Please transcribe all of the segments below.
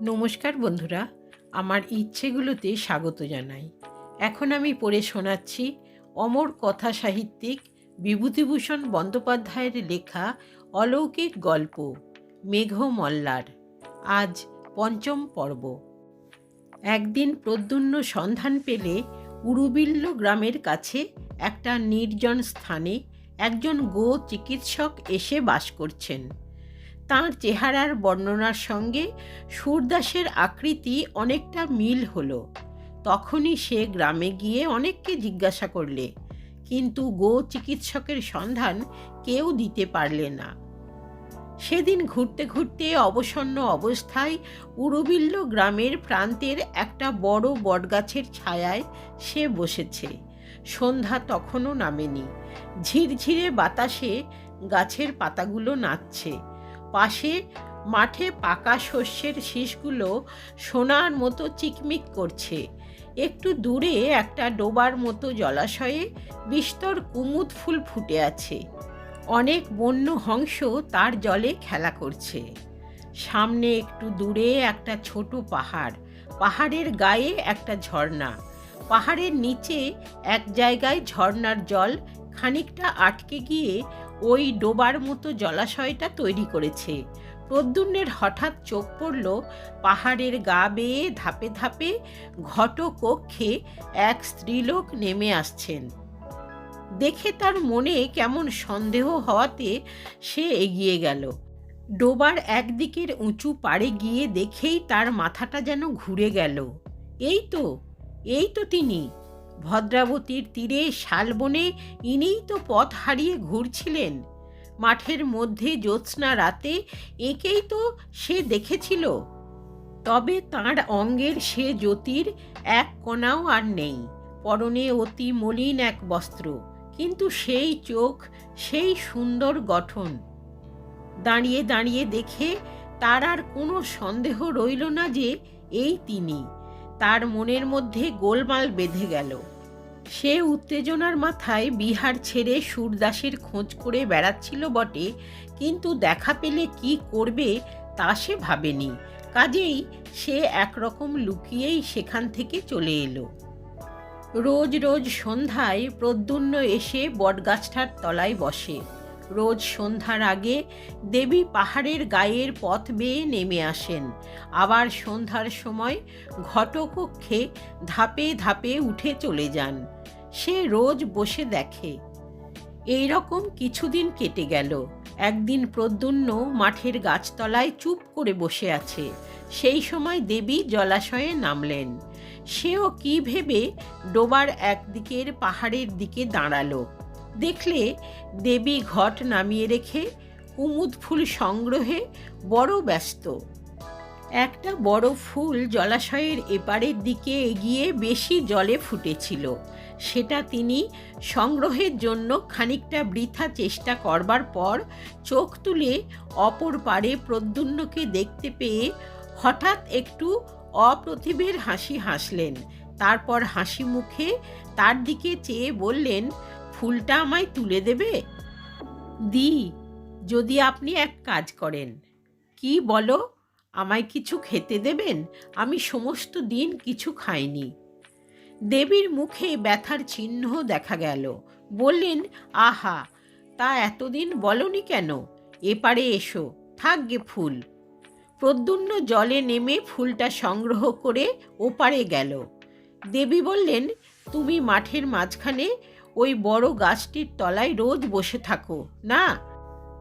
নমস্কার বন্ধুরা, আমার ইচ্ছেগুলোতে স্বাগত জানাই। এখন আমি পড়ে শোনাচ্ছি অমর কথা সাহিত্যিক বিভূতিভূষণ বন্দ্যোপাধ্যায়ের লেখা অলৌকিক গল্প মেঘ মল্লার আজ পঞ্চম পর্ব। একদিন প্রদ্যুন্ন সন্ধান পেলে উরুবিল্ল গ্রামের কাছে একটা নির্জন স্থানে একজন গো চিকিৎসক এসে বাস করছেন। তাঁর চেহারার বর্ণনার সঙ্গে সুরদাসের আকৃতি অনেকটা মিল হলো। তখনই সে গ্রামে গিয়ে অনেককে জিজ্ঞাসা করলে, কিন্তু গো চিকিৎসকের সন্ধান কেউ দিতে পারলে না। সেদিন ঘুরতে ঘুরতে অবসন্ন অবস্থায় উরুবিল্ল গ্রামের প্রান্তের একটা বড় বটগাছের ছায়ায় সে বসেছে। সন্ধ্যা তখনও নামেনি। ঝিরঝিরে বাতাসে গাছের পাতাগুলো নাচছে। পাশে মাঠে পাকা শস্যের শীষগুলো সোনার মতো চিকমিক করছে। একটু দূরে একটা ডোবার মতো জলাশয়ে বিস্তর কুমুদ ফুল ফুটে আছে। অনেক বন্য হংস তার জলে খেলা করছে। সামনে একটু দূরে একটা ছোট পাহাড়। পাহাড়ের গায়ে একটা ঝর্ণা। পাহাড়ের নিচে এক জায়গায় ঝর্ণার জল খানিকটা আটকে গিয়ে ওই ডোবার মতো জলাশয়টা তৈরি করেছে। প্রদ্যুন্নের হঠাৎ চোখ পড়ল পাহাড়ের গা বেয়ে ধাপে ধাপে ঘটকক্ষে এক স্ত্রীলোক নেমে আসছেন। দেখে তার মনে কেমন সন্দেহ হওয়াতে সে এগিয়ে গেল। ডোবার একদিকের উঁচু পাড়ে গিয়ে দেখেই তার মাথাটা যেন ঘুরে গেল। এই তো এই তো তিনি ভদ্রাবতীর তীরে শালবনে ইনিই তো পথ হারিয়ে ঘুরছিলেন। মাঠের মধ্যে জ্যোৎস্না রাতে একেই তো সে দেখেছিল। তবে তার অঙ্গের সে জ্যোতির এক কণাও আর নেই, পরনে অতি মলিন এক বস্ত্র, কিন্তু সেই চোখ, সেই সুন্দর গঠন। দাঁড়িয়ে দাঁড়িয়ে দেখে তার আর কোনো সন্দেহ রইল না যে এই তিনি। তার মনের মধ্যে গোলমাল বেঁধে গেল। সে উত্তেজনার মাথায় বিহার ছেড়ে সুরদাসের খোঁজ করে বেড়াচ্ছিল বটে, কিন্তু দেখা পেলে কি করবে তা সে ভাবেনি। কাজেই সে একরকম লুকিয়েই সেখান থেকে চলে এলো। রোজ রোজ সন্ধ্যায় প্রদ্যুন্ন এসে বটগাছটার তলায় বসে। রোজ সন্ধ্যার আগে দেবী পাহাড়ের গায়ের পথ বেয়ে নেমে আসেন। আবার সন্ধ্যার সময় ঘটকক্ষে ধাপে ধাপে উঠে চলে যান। সে রোজ বসে দেখে। এই রকম কিছুদিন কেটে গেল। একদিন প্রদ্যুন্ন মাঠের গাছতলায় চুপ করে বসে আছে। সেই সময় দেবী জলাশয়ে নামলেন। সেও কি ভেবে ডোবার একদিকের পাহাড়ের দিকে দাঁড়াল। দেখলে দেবী ঘট নামিয়ে রেখে কুমুদ ফুল সংগ্রহে বড় ব্যস্ত। একটা বড় ফুল জলাশয়ের এপারের দিকে এগিয়ে বেশি জলে ফুটেছিল। সেটা তিনি সংগ্রহের জন্য খানিকটা বৃথা চেষ্টা করবার পর চোখ তুলে অপর পারে প্রদ্যুন্নকে দেখতে পেয়ে হঠাৎ একটু অপ্রতিভের হাসি হাসলেন। তারপর হাসি মুখে তার দিকে চেয়ে বললেন ফুলটা আমায় তুলে দেবে? দি, যদি আপনি এক কাজ করেন। কি বলো? আমায় কিছু খেতে দেবেন? আমি সমস্ত দিন কিছু খাইনি। দেবীর মুখে ব্যথার চিহ্ন দেখা গেল। বললেন, আহা, তা এতদিন বলনি কেন? এপারে এসো থাকগে ফুল। প্রদ্যুন্ন জলে নেমে ফুলটা সংগ্রহ করে ওপারে গেল। দেবী বললেন, তুমি মাঠের মাঝখানে ওই বড় গাছটির তলায় রোজ বসে থাকো, না?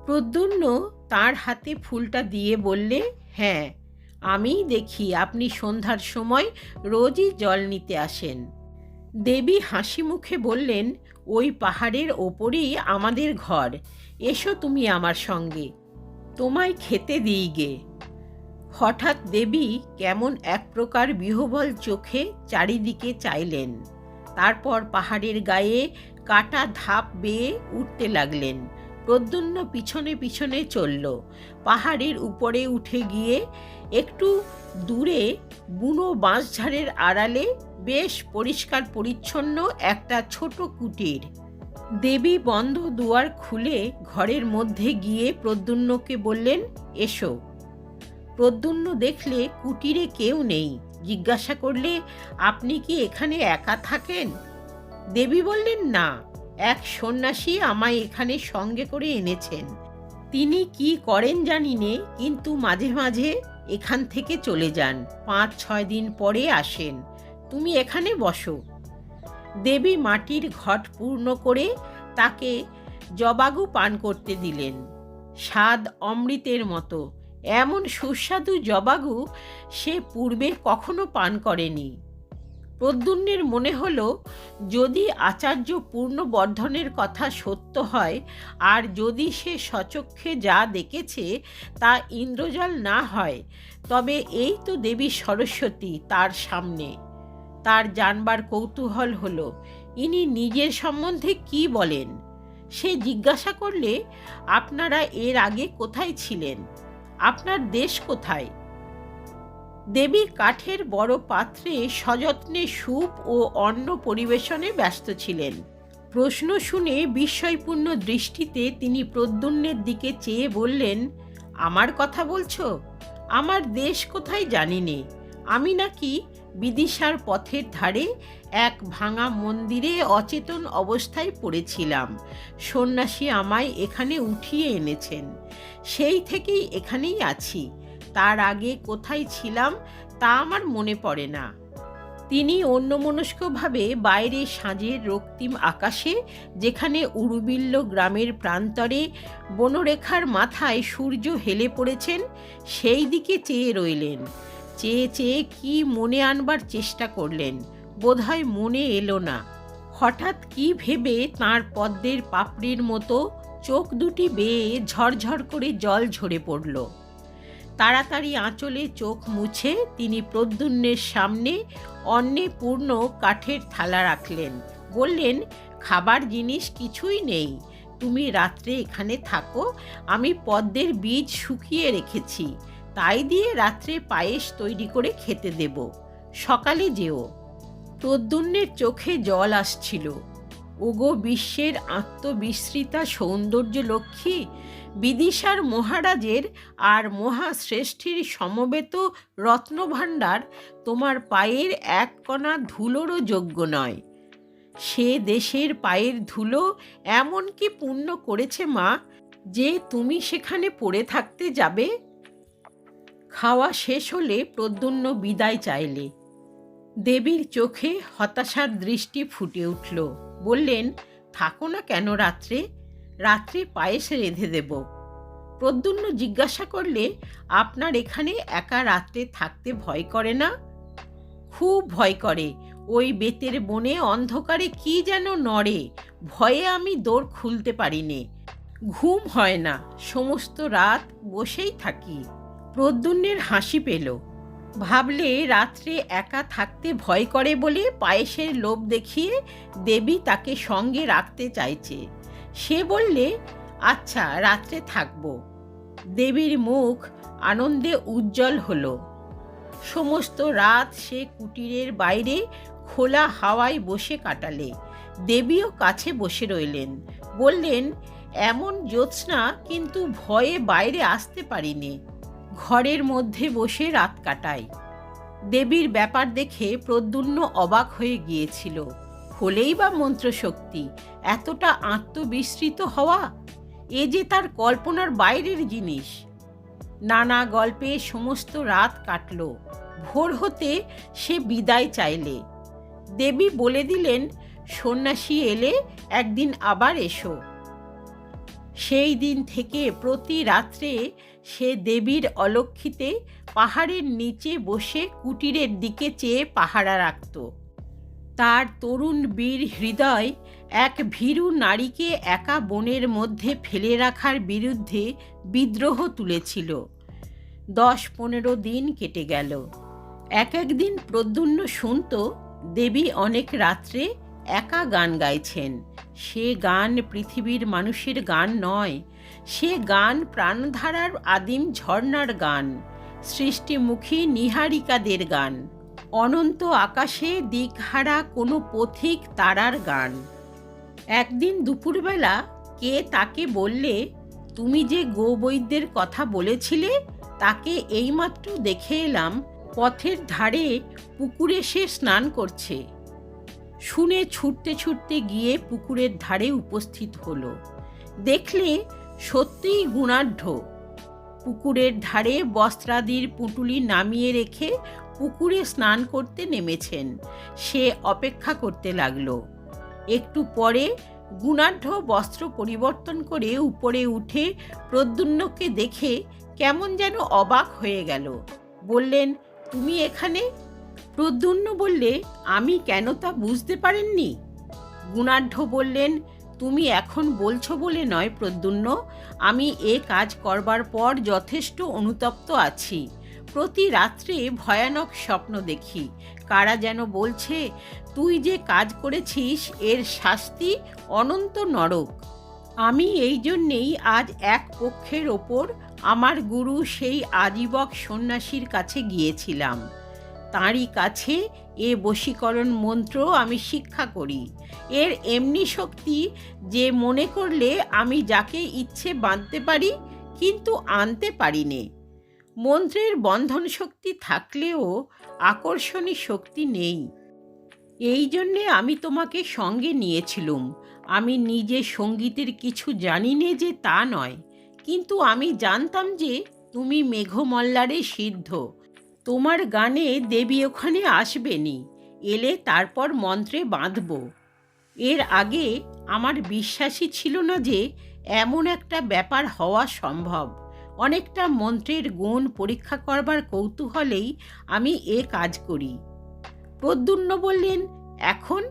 প্রদ্যুন্ন তার হাতে ফুলটা দিয়ে বললে হ্যাঁ আমি দেখি আপনি সন্ধ্যার সময় রোজই জল নিতে আসেন। দেবী হাসি মুখে বললেন, ওই পাহাড়ের ওপরেই আমাদের ঘর, এসো তুমি আমার সঙ্গে, তোমায় খেতে দিই গে। হঠাৎ দেবী কেমন এক প্রকার বিহবল চোখে চারিদিকে চাইলেন। তারপর পাহাড়ের গায়ে কাটা ধাপ বেয়ে উঠতে লাগলেন। প্রদ্যুন্ন পিছনে পিছনে চলল। পাহাড়ের উপরে উঠে গিয়ে একটু দূরে বুনো বাঁশঝাড়ের আড়ালে বেশ পরিষ্কার পরিচ্ছন্ন একটা ছোট কুটির। দেবী বন্ধ দুয়ার খুলে ঘরের মধ্যে গিয়ে প্রদ্যুন্নকে বললেন, এসো। প্রদ্যুন্ন দেখলে কুটিরে কেউ নেই। জিজ্ঞাসা করলে, আপনি কি এখানে একা থাকেন? দেবী বললেন, না, এক সন্ন্যাসী আমায় এখানে সঙ্গে করে এনেছেন। তিনি কি করেন জানি নে, কিন্তু মাঝে মাঝে এখান থেকে চলে যান, পাঁচ ছয় দিন পরে আসেন। তুমি এখানে বসো। দেবী মাটির ঘট পূর্ণ করে তাকে জবাগু পান করতে দিলেন। স্বাদ অমৃতের মতো। এমন সুস্বাদু জবাগু সে পূর্বে কখনো পান করেনি। প্রদ্যুন্নের মনে হলো, যদি আচার্য পূর্ণবর্ধনের কথা সত্য হয়, আর যদি সে সচক্ষে যা দেখেছে তা ইন্দ্রজাল না হয়, তবে এই তো দেবী সরস্বতী তার সামনে। তার জানবার কৌতূহল হলো, ইনি নিজের সম্বন্ধে কি বলেন? সে জিজ্ঞাসা করলে, আপনারা এর আগে কোথায় ছিলেন? আপনার দেশ কোথায়? দেবী কাঠের বড় পাত্রে সযত্নে স্যুপ ও অন্ন পরিবেশনে ব্যস্ত ছিলেন। প্রশ্ন শুনে বিস্ময়পূর্ণ দৃষ্টিতে তিনি প্রদ্যুন্নের দিকে চেয়ে বললেন, আমার কথা বলছো? আমার দেশ কোথায় জানি নে আমি নাকি বিদিশার পথের ধারে এক ভাঙা মন্দিরে অচেতন অবস্থায় পড়েছিলাম। সন্ন্যাসী আমায় এখানে উঠিয়ে এনেছেন। সেই থেকেই এখানেই আছি। তার আগে কোথায় ছিলাম তা আমার মনে পড়ে না। তিনি অন্যমনস্কভাবে বাইরে সাঁঝের রক্তিম আকাশে, যেখানে উরুবিল্ল গ্রামের প্রান্তরে বনরেখার মাথায় সূর্য হেলে পড়েছেন, সেই দিকে চেয়ে রইলেন। চেয়ে চেয়ে কি মনে আনবার চেষ্টা করলেন, বোধহয় মনে এলো না। হঠাৎ কি ভেবে তাঁর পদ্মের পাপড়ির মতো চোখ দুটি বেয়ে ঝরঝর করে জল ঝরে পড়ল। তাড়াতাড়ি আঁচলে চোখ মুছে তিনি প্রদ্যুন্নের সামনে অন্নে পূর্ণ কাঠের থালা রাখলেন। বললেন, খাবার জিনিস কিছুই নেই। তুমি রাত্রে এখানে থাকো। আমি পদ্মের বীজ শুকিয়ে রেখেছি। তাই দিয়ে রাত্রে পায়েস তৈরি করে খেতে দেব। সকালে যেও। প্রদ্যুন্নের চোখে জল আসছিল। ওগো বিশ্বের আত্মবিস্মৃতা সৌন্দর্য লক্ষ্মী, বিদিশার মহারাজের আর মহাশ্রেষ্ঠীর সমবেত রত্নভাণ্ডার তোমার পায়ের এক কণা ধুলোরও যোগ্য নয়। সে দেশের পায়ের ধুলো এমন কি পুণ্য করেছে মা, যে তুমি সেখানে পড়ে থাকতে যাবে? খাওয়া শেষ হলে প্রদ্যুন্ন বিদায় চাইলে। দেবীর চোখে হতাশার দৃষ্টি ফুটে উঠল। বললেন, থাকো না কেন রাত্রে? রাত্রে পায়েস রেঁধে দেব। প্রদ্যুন্ন জিজ্ঞাসা করলে, আপনার এখানে একা রাত্রে থাকতে ভয় করে না? খুব ভয় করে। ওই বেতের বনে অন্ধকারে কি যেন নড়ে, ভয়ে আমি দৌড় খুলতে পারিনে। ঘুম হয় না, সমস্ত রাত বসেই থাকি। প্রদ্যুন্নের হাসি পেল। ভাবলে রাত্রে একা থাকতে ভয় করে বলে পায়েসের লোভ দেখিয়ে দেবী তাকে সঙ্গে রাখতে চাইছে। সে বললে আচ্ছা রাত্রে থাকব। দেবীর মুখ আনন্দে উজ্জ্বল হলো। সমস্ত রাত সে কুটিরের বাইরে খোলা হাওয়ায় বসে কাটালে। দেবীও কাছে বসে রইলেন। বললেন, এমন জ্যোৎস্না কিন্তু ভয়ে বাইরে আসতে পারিনি। ঘরের মধ্যে বসে রাত কাটায়। দেবীর ব্যাপার দেখে প্রদ্যুন্ন অবাক হয়ে গিয়েছিল। হলেই বা মন্ত্রশক্তি, এতটা আত্মবিস্মৃত হওয়া? এ যে তার কল্পনার বাইরের জিনিস। নানা গল্পে সমস্ত রাত কাটল। ভোর হতে সে বিদায় চাইলে। দেবী বলে দিলেন, সন্ন্যাসী এলে একদিন আবার এসো। সেই দিন থেকে প্রতি রাত্রে সে দেবীর অলক্ষিতে পাহাড়ের নিচে বসে কুটিরের দিকে চেয়ে পাহারা রাখত। তার তরুণ বীর হৃদয় এক ভীরু নারীকে একা বনের মধ্যে ফেলে রাখার বিরুদ্ধে বিদ্রোহ তুলেছিল। দশ পনেরো দিন কেটে গেল। এক একদিন প্রদ্যুন্ন শুনত দেবী অনেক রাত্রে একা গান গাইছেন। সে গান পৃথিবীর মানুষের গান নয়, সে গান প্রাণধারার আদিম ঝর্ণার গান, সৃষ্টিমুখী নিহারিকাদের গান, অনন্ত আকাশে দিকহারা কোনো পথিক তারার গান। একদিন দুপুরবেলা কে তাকে বললে, তুমি যে গোবৈদ্যের কথা বলেছিলে, তাকে এইমাত্র দেখে এলাম, পথের ধারে পুকুরে সে স্নান করছে। শুনে ছুটতে ছুটতে গিয়ে পুকুরের ধারে উপস্থিত হলো। দেখলে সত্যিই গুণাঢ্য। পুকুরের ধারে বস্ত্রাদির পুঁটুলি নামিয়ে রেখে পুকুরে স্নান করতে নেমেছেন। সে অপেক্ষা করতে লাগল। একটু পরে গুণাঢ্য বস্ত্র পরিবর্তন করে উপরে উঠে প্রদ্যুন্নকে দেখে কেমন যেন অবাক হয়ে গেল। বললেন, তুমি এখানে? প্রদ্যুম্ন বললে, আমি কেন তা বুঝতে পারেননি? গুণাঢ্য বললেন, তুমি এখন বলছো বলে নয় প্রদ্যুম্ন, আমি এ কাজ করবার পর যথেষ্ট অনুতপ্ত আছি। প্রতি রাত্রে ভয়ানক স্বপ্ন দেখি। কারা যেন বলছে, তুই যে কাজ করেছিস, এর শাস্তি অনন্ত নরক। আমি এই জন্যেই আজ এক পক্ষের ওপর আমার গুরু সেই আজীবক সন্ন্যাসীর কাছে গিয়েছিলাম। তাঁরই কাছে এ বশীকরণ মন্ত্র আমি শিক্ষা করি। এর এমনি শক্তি যে মনে করলে আমি যাকে ইচ্ছে বাঁধতে পারি, কিন্তু আনতে পারি নে মন্ত্রের বন্ধন শক্তি থাকলেও আকর্ষণী শক্তি নেই। এই জন্যে আমি তোমাকে সঙ্গে নিয়েছিলুম। আমি নিজে সঙ্গীতের কিছু জানি নে যে তা নয়, কিন্তু আমি জানতাম যে তুমি মেঘমল্লারে সিদ্ধ। তোমার গানে দেবী ওখানে আসবেনি, এলে তারপর মন্ত্রে বাঁধব। এর আগে আমার বিশ্বাসই ছিল না যে এমন একটা ব্যাপার হওয়া সম্ভব। অনেকটা মন্ত্রের গুণ পরীক্ষা করবার কৌতূহলেই আমি এ কাজ করি। প্রদ্যুন্ন বললেন, এখন?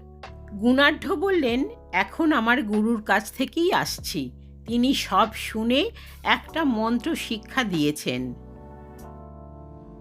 গুণাঢ্য বললেন, এখন আমার গুরুর কাছ থেকেই আসছি। তিনি সব শুনে একটা মন্ত্র শিক্ষা দিয়েছেন।